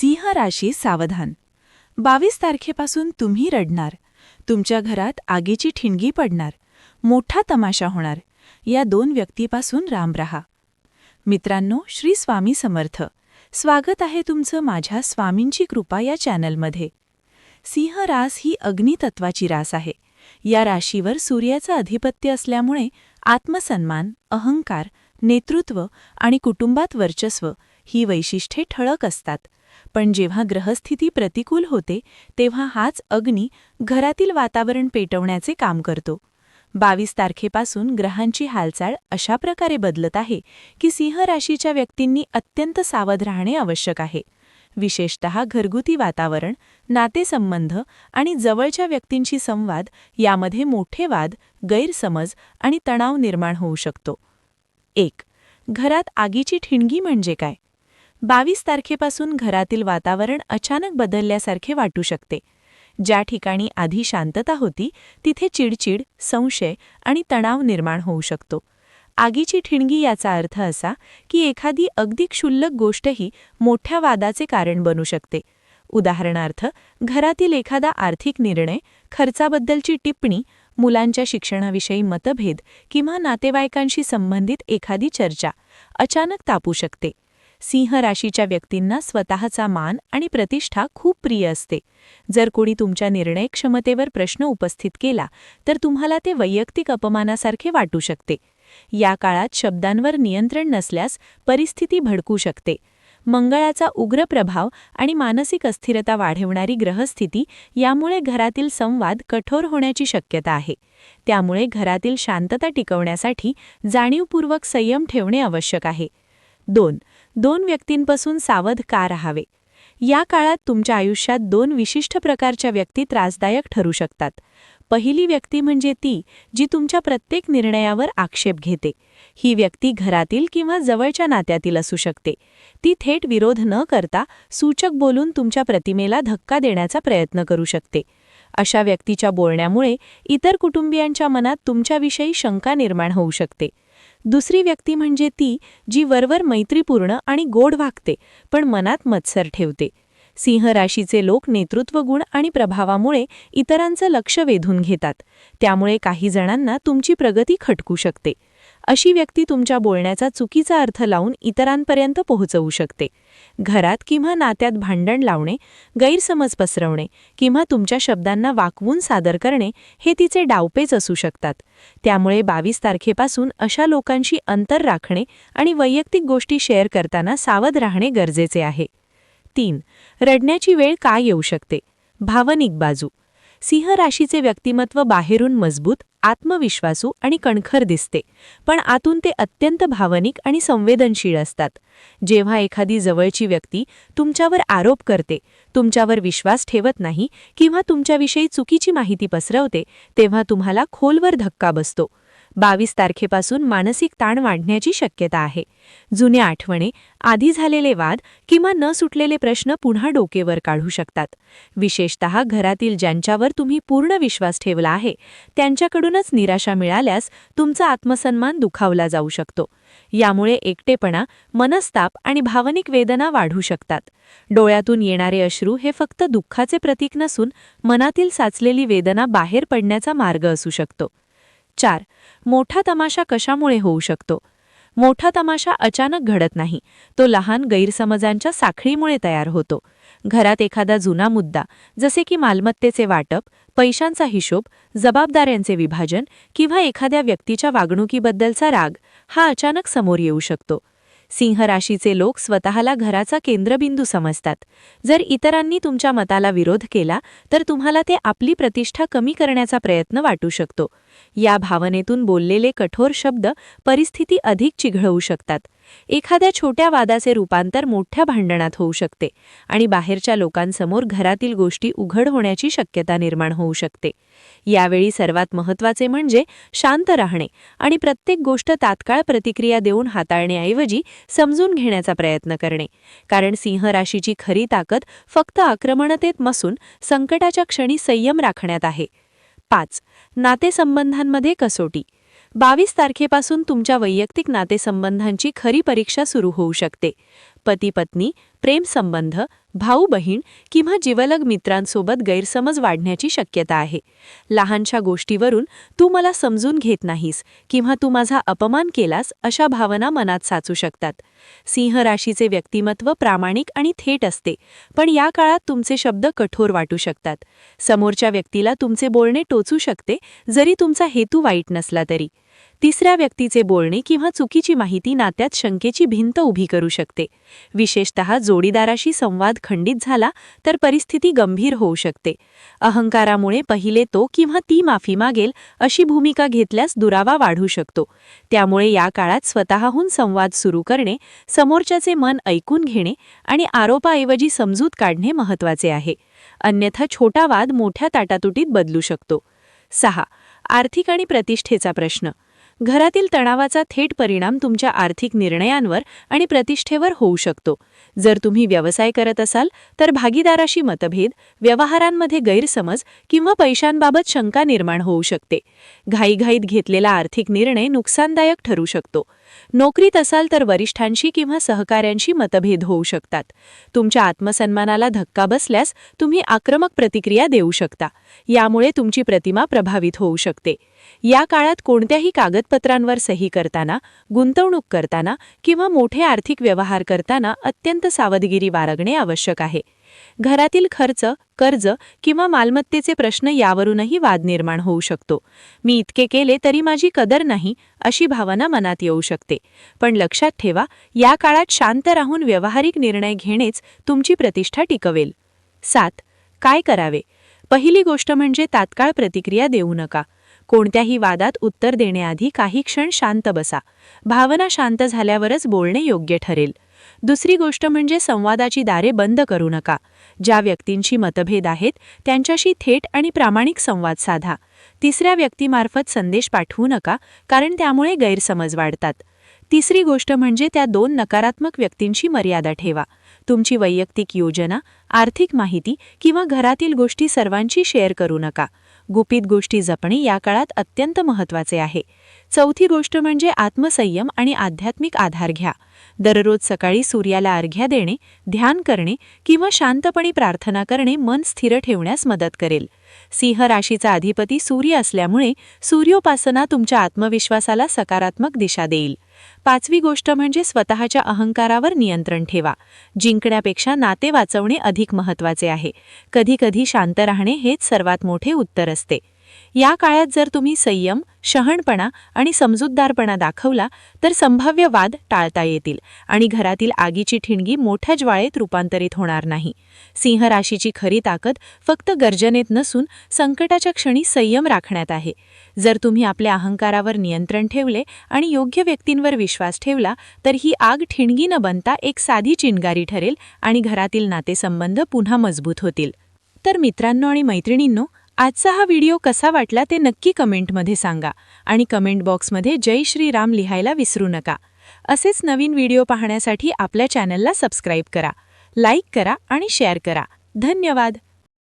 सिंह राशी सावधान. बावीस तारखेपासून तुम्ही रडणार. तुमच्या घरात आगीची ठिणगी पडणार. मोठा तमाशा होणार. या दोन व्यक्तीपासून राम रहा. मित्रांनो श्री स्वामी समर्थ. स्वागत आहे तुमचं माझ्या स्वामींची कृपा या चॅनलमध्ये. सिंह रास ही अग्नितत्वाची रास आहे. या राशीवर सूर्याचं अधिपत्य असल्यामुळे आत्मसन्मान अहंकार नेतृत्व आणि कुटुंबात वर्चस्व ही वैशिष्ट्ये ठळक असतात. पण जेव्हा ग्रहस्थिती प्रतिकूल होते तेव्हा हाच अग्नी घरातील वातावरण पेटवण्याचे काम करतो. बावीस तारखेपासून ग्रहांची हालचाल अशा प्रकारे बदलत आहे की सिंह राशीच्या व्यक्तींनी अत्यंत सावध राहणे आवश्यक आहे. विशेषतः घरगुती वातावरण नातेसंबंध आणि जवळच्या व्यक्तींशी संवाद यामध्ये मोठे वाद गैरसमज आणि तणाव निर्माण होऊ शकतो. एक घरात आगीची ठिणगी म्हणजे काय? बावीस तारखेपासून घरातील वातावरण अचानक बदलल्यासारखे वाटू शकते. ज्या ठिकाणी आधी शांतता होती तिथे चिडचिड संशय आणि तणाव निर्माण होऊ शकतो. आगीची ठिणगी याचा अर्थ असा की एखादी अगदी क्षुल्लक गोष्टही मोठ्या वादाचे कारण बनू शकते. उदाहरणार्थ घरातील एखादा आर्थिक निर्णय खर्चाबद्दलची टिप्पणी मुलांच्या शिक्षणाविषयी मतभेद किंवा नातेवाईकांशी संबंधित एखादी चर्चा अचानक तापू शकते. सिंह राशीच्या व्यक्तींना स्वतःचा मान आणि प्रतिष्ठा खूप प्रिय असते. जर कोणी तुमच्या निर्णय क्षमतेवर प्रश्न उपस्थित केला तर तुम्हाला ते वैयक्तिक अपमानासारखे वाटू शकते. या काळात शब्दांवर नियंत्रण नसल्यास परिस्थिती भडकू शकते. मंगळाचा उग्र प्रभाव आणि मानसिक अस्थिरता वाढवणारी ग्रहस्थिती यामुळे घरातील संवाद कठोर होण्याची शक्यता आहे. त्यामुळे घरातील शांतता टिकवण्यासाठी जाणीवपूर्वक संयम ठेवणे आवश्यक आहे. दोन. दोन व्यक्तींपासून सावध का राहावे? या काळात तुमच्या आयुष्यात दोन विशिष्ट प्रकारच्या व्यक्ती त्रासदायक ठरू शकतात. पहिली व्यक्ती म्हणजे ती जी तुमच्या प्रत्येक निर्णयावर आक्षेप घेते. ही व्यक्ती घरातील किंवा जवळच्या नात्यातील असू शकते. ती थेट विरोध न करता सूचक बोलून तुमच्या प्रतिमेला धक्का देण्याचा प्रयत्न करू शकते. अशा व्यक्तीच्या बोलण्यामुळे इतर कुटुंबियांच्या मनात तुमच्याविषयी शंका निर्माण होऊ शकते. दुसरी व्यक्ती म्हणजे ती जी वरवर मैत्रीपूर्ण आणि गोड वागते पण मनात मत्सर ठेवते. सिंह राशीचे लोक नेतृत्व गुण आणि प्रभावामुळे इतरांचं लक्ष वेधून घेतात. त्यामुळे काही जणांना तुमची प्रगती खटकू शकते. अशी व्यक्ती तुमच्या बोलण्याचा चुकीचा अर्थ लावून इतरांपर्यंत पोहोचवू शकते. घरात किंवा नात्यात भांडण लावणे गैरसमज पसरवणे किंवा तुमच्या शब्दांना वाकवून सादर करणे हे तिचे डावपेच असू शकतात. त्यामुळे बावीस तारखेपासून अशा लोकांशी अंतर राखणे आणि वैयक्तिक गोष्टी शेअर करताना सावध राहणे गरजेचे आहे. तीन रडण्याची वेळ काय येऊ शकते? भावनिक बाजू. सिंह राशीचे व्यक्तिमत्व बाहेरून मजबूत आत्मविश्वासू आणि कणखर दिसते. पण आतून ते अत्यंत भावनिक आणि संवेदनशील असतात. जेव्हा एखादी जवळची व्यक्ती तुमच्यावर आरोप करते तुमच्यावर विश्वास ठेवत नाही किंवा तुमच्याविषयी चुकीची माहिती पसरवते तेव्हा तुम्हाला खोलवर धक्का बसतो. बावीस तारखेपासून मानसिक ताण वाढण्याची शक्यता आहे. जुन्या आठवणे आधी झालेले वाद किंवा न सुटलेले प्रश्न पुन्हा डोकेवर काढू शकतात. विशेषत घरातील ज्यांच्यावर तुम्ही पूर्ण विश्वास ठेवला आहे त्यांच्याकडूनच निराशा मिळाल्यास तुमचा आत्मसन्मान दुखावला जाऊ शकतो. यामुळे एकटेपणा मनस्ताप आणि भावनिक वेदना वाढू शकतात. डोळ्यातून येणारे अश्रू हे फक्त दुःखाचे प्रतीक नसून मनातील साचलेली वेदना बाहेर पडण्याचा मार्ग असू शकतो. चार. मोठा तमाशा कशामुळे होऊ शकतो? मोठा तमाशा अचानक घडत नाही. तो लहान गैरसमजांच्या साखळीमुळे तयार होतो. घरात एखादा जुना मुद्दा जसे की मालमत्तेचे वाटप पैशांचा हिशोब जबाबदाऱ्यांचे विभाजन किंवा एखाद्या व्यक्तीच्या वागणुकीबद्दलचा राग हा अचानक समोर येऊ शकतो. सिंह राशीचे लोक स्वतःला घराचा केंद्रबिंदू समजतात. जर इतरांनी तुमच्या मताला विरोध केला तर तुम्हाला ते आपली प्रतिष्ठा कमी करण्याचा प्रयत्न वाटू शकतो. या भावनेतून बोललेले कठोर शब्द परिस्थिती अधिक चिघळवू शकतात. एखाद्या छोट्या वादाचे रूपांतर मोठ्या भांडणात होऊ शकते आणि बाहेरच्या लोकांसमोर घरातील गोष्टी उघड होण्याची शक्यता निर्माण होऊ शकते. यावेळी सर्वात महत्त्वाचे म्हणजे शांत राहणे आणि प्रत्येक गोष्ट तात्काळ प्रतिक्रिया देऊन हाताळण्याऐवजी समजून घेण्याचा प्रयत्न करणे. कारण सिंह राशीची खरी ताकद फक्त आक्रमणतेत मसून संकटाच्या क्षणी संयम राखण्यात आहे. पाच. नातेसंबंधांमध्ये कसोटी. बावीस तारखेपासून तुमच्या वैयक्तिक नातेसंबंधांची खरी परीक्षा सुरू होऊ शकते. पती पत्नी प्रेमसंबंध भाऊ बहीण किंवा जिवलग मित्रांसोबत गैरसमज वाढण्याची शक्यता आहे. लहानशा गोष्टीवरून तू मला समजून घेत नाहीस किंवा तू माझा अपमान केलास अशा भावना मनात साचू शकतात. सिंह राशीचे व्यक्तिमत्व प्रामाणिक आणि थेट असते पण या काळात तुमचे शब्द कठोर वाटू शकतात. समोरच्या व्यक्तीला तुमचे बोलणे टोचू शकते जरी तुमचा हेतू वाईट नसला तरी. तिसऱ्या व्यक्तीचे बोलणे किंवा चुकीची माहिती नात्यात शंकेची भिंत उभी करू शकते. विशेषतः जोडीदाराशी संवाद खंडित झाला तर परिस्थिती गंभीर होऊ शकते. अहंकारामुळे पहिले तो किंवा ती माफी मागेल अशी भूमिका घेतल्यास दुरावा वाढू शकतो. त्यामुळे या काळात स्वतःहून संवाद सुरू करणे समोरच्याचे मन ऐकून घेणे आणि आरोपाऐवजी समजूत काढणे महत्त्वाचे आहे. अन्यथा छोटा वाद मोठ्या ताटातुटीत बदलू शकतो. सहा. आर्थिक आणि प्रतिष्ठेचा प्रश्न. घरातील तणावाचा थेट परिणाम तुमच्या आर्थिक निर्णयांवर आणि प्रतिष्ठेवर होऊ शकतो. जर तुम्ही व्यवसाय करत असाल तर भागीदाराशी मतभेद व्यवहारांमध्ये गैरसमज किंवा पैशांबाबत शंका निर्माण होऊ शकते. घाईघाईत घेतलेला आर्थिक निर्णय नुकसानदायक ठरू शकतो. नोकरीत असाल तर वरिष्ठांशी किंवा सहकाऱ्यांशी मतभेद होऊ शकतात. तुमच्या आत्मसन्मानाला धक्का बसल्यास तुम्ही आक्रमक प्रतिक्रिया देऊ शकता. यामुळे तुमची प्रतिमा प्रभावित होऊ शकते. या काळात कोणत्याही कागदपत्रांवर सही करताना गुंतवणूक करताना किंवा मोठे आर्थिक व्यवहार करताना अत्यंत सावधगिरी बाळगणे आवश्यक आहे. घरातील खर्च कर्ज किंवा मालमत्तेचे प्रश्न यावरूनही वाद निर्माण होऊ शकतो. मी इतके केले तरी माझी कदर नाही अशी भावना मनात येऊ शकते. पण लक्षात ठेवा या काळात शांत राहून व्यावहारिक निर्णय घेणेच तुमची प्रतिष्ठा टिकवेल. सात. काय करावे? पहिली गोष्ट म्हणजे तात्काळ प्रतिक्रिया देऊ नका. कोणत्याही वादात उत्तर देण्याआधी काही क्षण शांत बसा. भावना शांत झाल्यावरच बोलणे योग्य ठरेल. दुसरी गोष्ट म्हणजे संवादाची दारे बंद करू नका. ज्या व्यक्तींशी मतभेद आहेत त्यांच्याशी थेट आणि प्रामाणिक संवाद साधा. तिसऱ्या व्यक्तीमार्फत संदेश पाठवू नका कारण त्यामुळे गैरसमज वाढतात. तिसरी गोष्ट म्हणजे त्या दोन नकारात्मक व्यक्तींशी मर्यादा ठेवा. तुमची वैयक्तिक योजना आर्थिक माहिती किंवा घरातील गोष्टी सर्वांशी शेअर करू नका. गुपित गोष्टी जपणे या काळात अत्यंत महत्त्वाचे आहे. चौथी गोष्ट म्हणजे आत्मसंयम आणि आध्यात्मिक आधार घ्या. दररोज सकाळी सूर्याला अर्घ्या देणे ध्यान करणे किंवा शांतपणे प्रार्थना करणे मन स्थिर ठेवण्यास मदत करेल. सिंह राशीचा अधिपती सूर्य असल्यामुळे सूर्योपासना तुमच्या आत्मविश्वासाला सकारात्मक दिशा देईल. पाचवी गोष्ट म्हणजे स्वतःच्या अहंकारावर नियंत्रण ठेवा. जिंकण्यापेक्षा नाते वाचवणे अधिक महत्त्वाचे आहे. कधीकधी शांत राहणे हेच सर्वात मोठे उत्तर असते. या काळात जर तुम्ही संयम शहणपणा आणि समजूतदारपणा दाखवला तर संभाव्य वाद टाळता येतील आणि घरातील आगीची ठिणगी मोठ्या ज्वाळेत रूपांतरित होणार नाही. सिंह राशीची खरी ताकद फक्त गर्जनेत नसून संकटाच्या क्षणी संयम राखण्यात आहे. जर तुम्ही आपल्या अहंकारावर नियंत्रण ठेवले आणि योग्य व्यक्तींवर विश्वास ठेवला तर ही आग ठिणगी न बनता एक साधी चिनगारी ठरेल आणि घरातील नातेसंबंध पुन्हा मजबूत होतील. तर मित्रांनो आणि मैत्रिणींनो आजचा हा व्हिडिओ कसा वाटला ते नक्की कमेंटमध्ये सांगा आणि कमेंट बॉक्समध्ये जय श्रीराम लिहायला विसरू नका. असेच नवीन व्हिडिओ पाहण्यासाठी आपल्या चॅनलला सबस्क्राईब करा लाईक करा आणि शेअर करा. धन्यवाद.